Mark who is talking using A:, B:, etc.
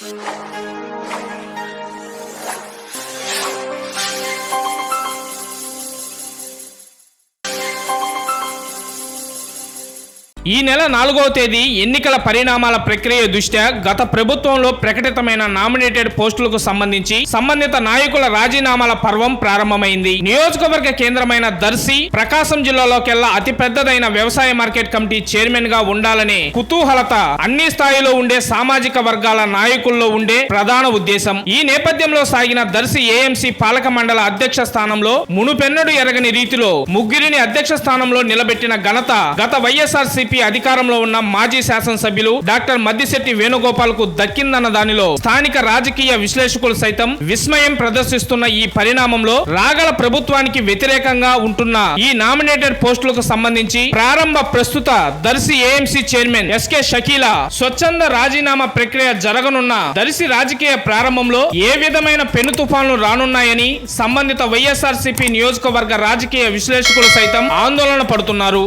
A: うん。ఈ నెల నాలుగవ తేదీ ఎన్నికల పరిణామాల ప్రక్రియ దృష్ట్యా గత ప్రభుత్వంలో ప్రకటితమైన నామినేటెడ్ పోస్టులకు సంబంధించి సంబంధిత నాయకుల రాజీనామాల పర్వం ప్రారంభమైంది. నియోజకవర్గ కేంద్రమైన దర్శి ప్రకాశం జిల్లాలోకెల్లా అతి పెద్దదైన వ్యవసాయ మార్కెట్ కమిటీ చైర్మన్గా ఉండాలనే కుతూహలత అన్ని స్థాయిలో ఉండే సామాజిక వర్గాల నాయకుల్లో ఉండే ప్రధాన ఉద్దేశం. ఈ నేపథ్యంలో సాగిన దర్శి ఏఎంసీ పాలక మండల అధ్యక్ష స్థానంలో మునుపెన్నడు ఎరగని రీతిలో ముగ్గురిని అధ్యక్ష స్థానంలో నిలబెట్టిన ఘనత గత వైఎస్ఆర్ అధికారంలో ఉన్న మాజీ శాసనసభ్యులు డాక్టర్ మద్దిశెట్టి వేణుగోపాల్కు దక్కిందన్న దానిలో స్థానిక రాజకీయ విశ్లేషకులు సైతం విస్మయం ప్రదర్శిస్తున్న ఈ పరిణామంలో రాగల ప్రభుత్వానికి వ్యతిరేకంగా ఉంటున్న ఈ నామినేటెడ్ పోస్టులకు సంబంధించి ప్రారంభ ప్రస్తుత Darsi AMC chairman SK Shakeela స్వచ్ఛంద రాజీనామా ప్రక్రియ జరగనున్న దర్శి రాజకీయ ప్రారంభంలో ఏ విధమైన పెను తుఫాన్లు రానున్నాయని సంబంధిత వైఎస్ఆర్ నియోజకవర్గ రాజకీయ విశ్లేషకులు సైతం ఆందోళన పడుతున్నారు.